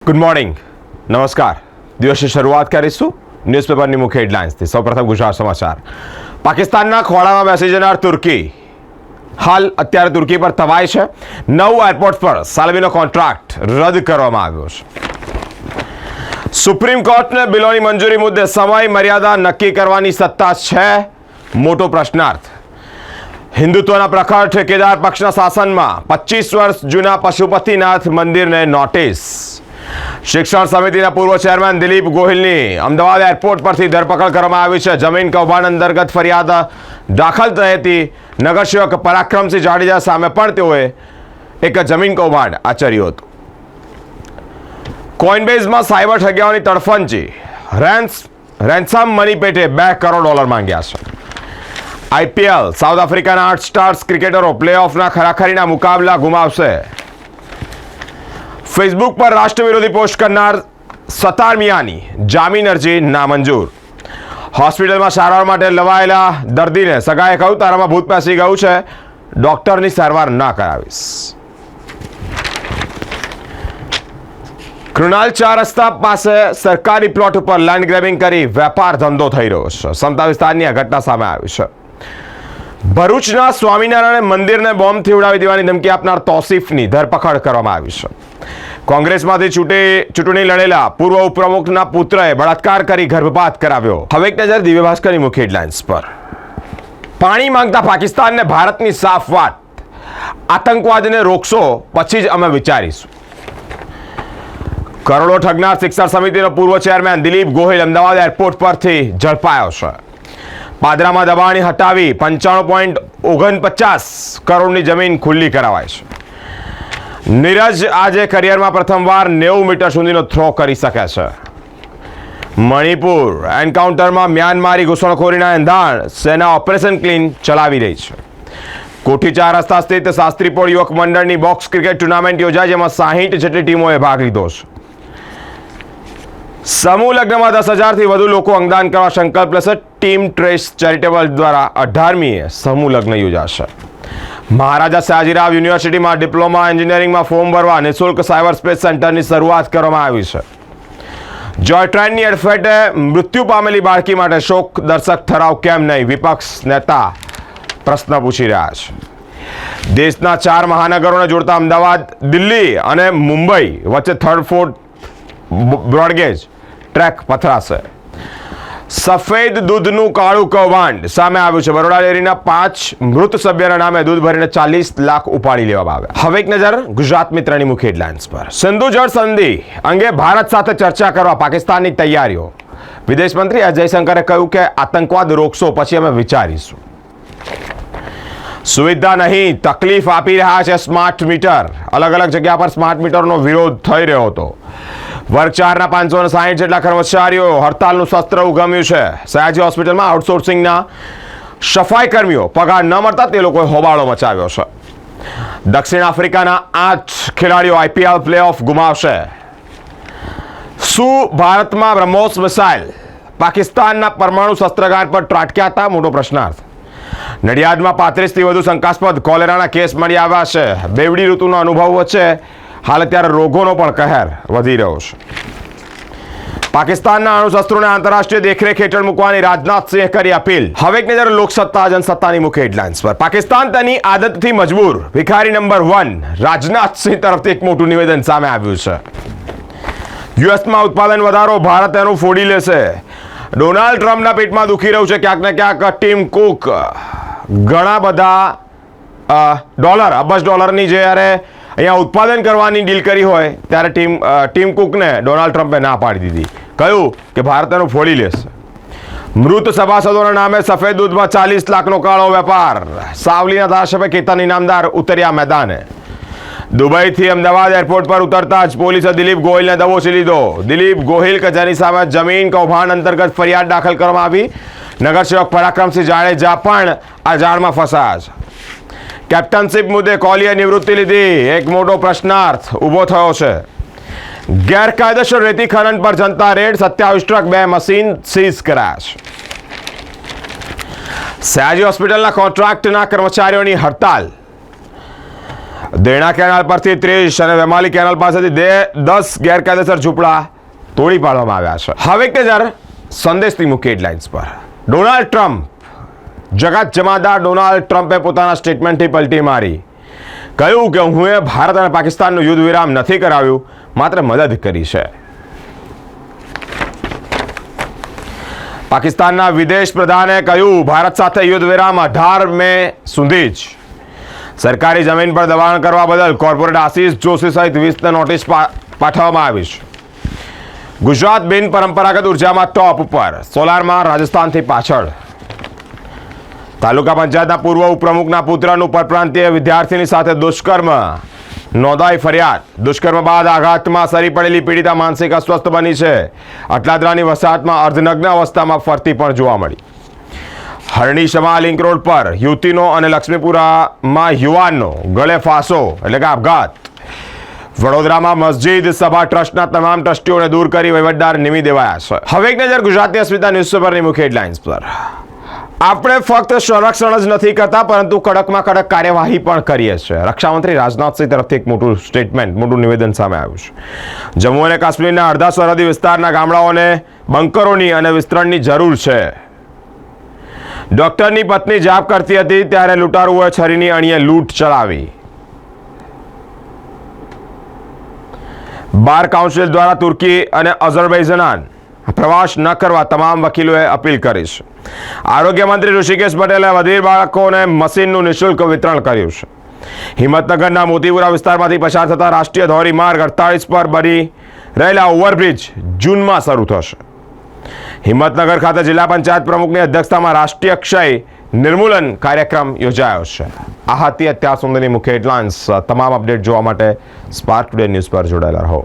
Good morning નમસ્કાર દિવસની શરૂઆત કરીશું ન્યૂઝપેપરની મુખ્ય હેડલાઇન્સથી સૌપ્રથમ ગુજરાત સમાચાર પાકિસ્તાનના ખોળામાં બેસી જનાર તુર્કી હાલ અત્યારે તુર્કી પર તવાય છે નવ એરપોર્ટ પર સાલવીનો કોન્ટ્રાક્ટ રદ કરવામાં આવ્યો છે સુપ્રીમ કોર્ટને બિલોની મંજૂરી મુદ્દે સમય મર્યાદા નક્કી કરવાની સત્તા છે મોટો પ્રશ્નાર્થ હિન્દુત્વના પ્રખર ઠેકેદાર પક્ષના શાસનમાં પચીસ વર્ષ જૂના પશુપતિનાથ મંદિરને નોટિસ શિક્ષણ સમિતિના પૂર્વ ચેરમેન દિલીપ ગોહિલની અમદાવાદ એરપોર્ટ પરથી ધરપકડ કરવામાં આવી છે. જમીન કૌભાંડ અંતર્ગત ફરિયાદ દાખલ થઈ હતી નગરસેવક પરાક્રમસિંહ જાડેજા સામે પણ તેઓએ એક જમીન કૌભાંડ આચર્યું હતું. કોઇનબેઝમાં સાયબર ઠગ્યાઓની તડફંચી. રેન્સ, રેન્સમ મની પેટે બે કરોડ ડોલર માંગ્યા છે. આઈપીએલ, સાઉથ આફ્રિકાના આઠ સ્ટાર્સ ક્રિકેટરો પ્લેઓફના ખરાખરીના મુકાબલા ગુમાવશે. ફેસબુક પર રાષ્ટ્ર વિરોધી પોસ્ટ કરનાર સતાર મિયાની જામીન અરજી નામંજૂર. હોસ્પિટલમાં સારવાર માટે લવાયેલા દર્દીને સગાએ કહ્યું, તારામાં ભૂત પેસી ગયું છે. ડૉક્ટરની સારવાર ના કરાવીશ. કૃણાલ ચાર રસ્તા પાસે સરકારી પ્લોટ ઉપર લેન્ડ ગ્રેબિંગ કરી વેપાર ધંધો થઈ રહ્યો છે. સમતા વિસ્તારની આ ઘટના સામે આવી છે. ભરૂચના સ્વામિનારાયણ મંદિરને બોમ્બથી ઉડાવી દેવાની ધમકી આપનાર તોસીફની ધરપકડ કરવામાં આવી છે. કોંગ્રેસમાંથી ચૂંટે, ચૂંટણી લડેલા પૂર્વ ઉપપ્રમુખના પુત્રએ બળાત્કાર કરી ગર્ભપાત કરાવ્યો. હવે એક નજર દિવ્ય ભાસ્કરની મુખ્ય હેડલાઇન્સ પર. પાણી માંગતા પાકિસ્તાનને ભારતની સાફ વાત. આતંકવાદને રોકશો પછી જ અમે વિચારીશું. કરોડો ઠગનાર શિક્ષણ સમિતિનો પૂર્વ ચેરમેન દિલીપ ગોહિલ અમદાવાદ એરપોર્ટ પરથી ઝડપાયો છે. પાદરામાં દબાણી હટાવી પંચાણું પોઈન્ટ ઓગણપચાસ કરોડની જમીન ખુલ્લી કરાવાય છે. નીરજ આજે કરિયરમાં પ્રથમવાર નેવું મીટર સુધીનો થ્રો કરી શકે છે. મણિપુર એન્કાઉન્ટરમાં મ્યાનમારી ઘૂસણખોરીના એંધાણ, સેના ઓપરેશન ક્લીન ચલાવી રહી છે. કોઠી ચાર રસ્તા સ્થિત શાસ્ત્રીપોળ યુવક મંડળની બોક્સ ક્રિકેટ ટુર્નામેન્ટ યોજાઈ જેમાં સાહીઠ જેટલી ટીમોએ ભાગ લીધો છે. સમૂહ લગ્નમાં દસ હજારથી વધુ લોકો અંગદાન કરવા સંકલ્પ લેશે. ટીમ ટ્રેસ ચેરિટેબલ દ્વારા અઢારમીએ સમૂહ લગ્ન યોજાશે. મહારાજા સાજીરાવ યુનિવર્સિટીમાં ડિપ્લોમા એન્જિનિયરિંગમાં ફોર્મ ભરવા નિઃશુલ્ક સાયબર સ્પેસ સેન્ટરની શરૂઆત કરવામાં આવી છે. જોય ટ્રેનની અડફેટે મૃત્યુ પામેલી બાળકી માટે શોક દર્શક ઠરાવ કેમ નહીં? વિપક્ષ નેતા પ્રશ્ન પૂછી રહ્યા છે. દેશના ચાર મહાનગરોને જોડતા અમદાવાદ, દિલ્હી અને મુંબઈ વચ્ચે third fourth broad gauge track પથરાશે. સફેદ દૂધનું કાળું કૌભાંડ. સામે આવ્યું છે બરોડા ડેરીના પાંચ મૃત સભ્યના નામે દૂધ ભરીને ચાલીસ લાખ ઉપાડી લેવામાં આવ્યા. હવે એક નજર ગુજરાત મિત્રની મુખ્ય હેડલાઇન્સ પર. સિંધુ જળ સંધિ અંગે ભારત સાથે ચર્ચા કરવા પાકિસ્તાનની તૈયારીઓ. વિદેશ મંત્રી એસ જયશંકરે કહ્યું કે આતંકવાદ રોકશો, પછી અમે વિચારીશું. સુવિધા નહીં, તકલીફ આપી રહ્યા છે સ્માર્ટ મીટર. અલગ અલગ જગ્યા પર સ્માર્ટ મીટરનો વિરોધ થઈ રહ્યો હતો. વર્ગ ચારના પાંચસો સાહીઠ જેટલા કર્મચારીઓ હડતાલનું શસ્ત્ર ઉગમ્યું છે. સયાજી હોસ્પિટલમાં આઉટસોર્સિંગના સફાઈ કર્મીઓ પગાર ન મળતા તે લોકોએ હોબાળો મચાવ્યો છે. દક્ષિણ આફ્રિકાના આઠ ખેલાડીઓ આઈપીએલ પ્લેઓફ ગુમાવશે. શું ભારતમાં બ્રહ્મોસ મિસાઇલ પાકિસ્તાનના પરમાણુ શસ્ત્રગાર પર ત્રાટક્યા હતા? મોટો પ્રશ્નાર્થ. નડિયાદમાં પાંત્રીસથી વધુ શંકાસ્પદ કોલેરાના કેસ મળી આવ્યા છે. બેવડી ઋતુનો અનુભવ વચ્ચે હાલ અત્યારે રોગોનો પણ કહેર વધી રહ્યો છે. પાકિસ્તાનના અણુશસ્ત્રોને આંતરરાષ્ટ્રીય દેખરેખ હેઠળ મૂકવાની રાજનાથસિંહે કરી અપીલ. હવે એક નજર લોકસત્તા જનસત્તાની મુખ્ય હેડલાઇન્સ પર. પાકિસ્તાન તેની આદતથી મજબૂર. ભિખારી નંબર વન રાજનાથસિંહ તરફથી એક મોટું નિવેદન સામે આવ્યું છે. યુએસમાં ઉત્પાદન વધારો, ભારત એનું ફોડી લેશે. ડોનાલ્ડ ટ્રમ્પના પેટમાં દુખી રહ્યું છે ક્યાંક ને ક્યાંક. Tim Cook. ઘણા બધા ડોલર, અબજ ડોલરની જ્યારે અહીંયા ઉત્પાદન કરવાની ડીલ કરી હોય, ત્યારે ટીમ ટીમ કુકને ડોનાલ્ડ ટ્રમ્પે ના પાડી દીધી. કહ્યું કે ભારત એનું ફોડી લેશે. મૃત સભાસદોના નામે સફેદ દૂધમાં ચાલીસ લાખનો કાળો વેપાર. સાવલીના ધારાસભ્ય કેતન ઇનામદાર ઉતર્યા મેદાને. દુબઈથી અમદાવાદ એરપોર્ટ પર ઉતરતા જ પોલીસે દિલીપ ગોહિલને દબોચી લીધો. દિલીપ ગોહિલ કે સામે જમીન કૌભાંડ અંતર્ગત ફરિયાદ દાખલ કરવામાં આવી. નગરસેવક પરાક્રમસિંહ જાડેજા પણ આ જાળમાં ફસાયા છે. કેપ્ટનશીપ મુદ્દે કોહલીએ નિવૃત્તિ લીધી. એક મોટો પ્રશ્નાર્થ ઊભો થયો છે. ગેરકાયદેસર રેતી ખનન પર જનતા રેડ, સત્યાવીસ ટ્રક, બે મશીન, સીઝ કરાયા છે સયાજી હોસ્પિટલના કોન્ટ્રાક્ટના કર્મચારીઓની હડતાલ. દેણા કેનાલ પરથી ત્રીસ અને વેમાલી કેનાલ પાસેથી બે દસ ગેરકાયદેસર ઝૂંપડા તોડી પાડવામાં આવ્યા છે. હવે એક નજર સંદેશની મુખ્ય હેડલાઇન્સ પર. ડોનાલ્ડ ટ્રમ્પ જગત જમાદાર ડોનાલ્ડ ટ્રમ્પે પોતાના સ્ટેટમેન્ટથી પલટી મારી. કહ્યું કે હું એ ભારત અને પાકિસ્તાનનું યુદ્ધ વિરામ નથી કરાવ્યું, માત્ર મદદ કરી છે. પાકિસ્તાનના વિદેશ પ્રધાને કહ્યું, ભારત સાથે યુદ્ધ વિરામ અઢાર મે સુધી જ. સરકારી જમીન પર દબાણ કરવા બદલ કોર્પોરેટ આશીષ જોશી સહિત વીસને નોટિસ પાઠવવામાં આવી છે. ગુજરાત બિન પરંપરાગત ઉર્જામાં ટોપ ઉપર, સોલારમાં રાજસ્થાનથી પાછળ. તાલુકા પંચાયતના પૂર્વ ઉપપ્રમુખના પુત્રનું પરપ્રાંતીય વિદ્યાર્થીની સાથે દુષ્કર્મ. નોંધાઈ ફરિયાદ. દુષ્કર્મ બાદ આઘાતમાં સરી પડેલી પીડિતા માનસિક અસ્વસ્થ બની છે. અટલાદરાની વસાહતમાં અર્ધનગ્ન અવસ્થામાં ફરતી પણ જોવા મળી. હરણી શમા લિંક રોડ પર યુવતીનો અને લક્ષ્મીપુરામાં યુવાનનો ગળે ફાંસો એટલે કે આપઘાત. વડોદરામાં મસ્જિદ સભા ટ્રસ્ટના તમામ ટ્રસ્ટીઓને દૂર કરી વહીવટદાર નિમી દેવાયા છે. હવે એક નજર ગુજરાતની અસ્મિતા ન્યૂઝપેપરની મુખ્ય હેડલાઇન્સ પર. આપણે ફક્ત સંરક્ષણ જ નથી કરતા, પરંતુ કડકમાં કડક કાર્યવાહી પણ કરીએ છીએ. રક્ષામંત્રી રાજનાથસિંહ તરફથી એક મોટું સ્ટેટમેન્ટ મોટું નિવેદન સામે આવ્યું છે. જમ્મુ અને કાશ્મીરના અડધા સરહદી વિસ્તારના ગામડાઓને બંકરોની અને વિસ્તરણની જરૂર છે. ડોક્ટરની પત્ની જાપ કરતી હતી, ત્યારે લૂંટારુઓએ છરીની અણીએ લૂંટ ચલાવી. બાર કાઉન્સિલ દ્વારા તુર્કી અને અઝરબૈજાન પ્રવાસ ન કરવા તમામ વકીલોએ અપીલ કરી છે. આરોગ્ય મંત્રી ઋષિકેશ પટેલે વધીર બાળકોને મશીનનું નિઃશુલ્ક વિતરણ કર્યું છે. હિંમતનગરના મોતીપુરા વિસ્તારમાંથી પસાર થતા રાષ્ટ્રીય ધોરીમાર્ગ અડતાળીસ પર બની રહેલા ઓવરબ્રિજ જૂનમાં શરૂ થશે. હિંમતનગર ખાતે જિલ્લા પંચાયત પ્રમુખની અધ્યક્ષતામાં રાષ્ટ્રીય ક્ષય નિર્મૂલન કાર્યક્રમ યોજાયો છે. આ હતી અત્યાર સુધીની મુખ્ય હેડલાઇન્સ, તમામ અપડેટ જોવા માટે સ્પાર્ક ટુડે ન્યૂઝ પર જોડાયેલા રહો.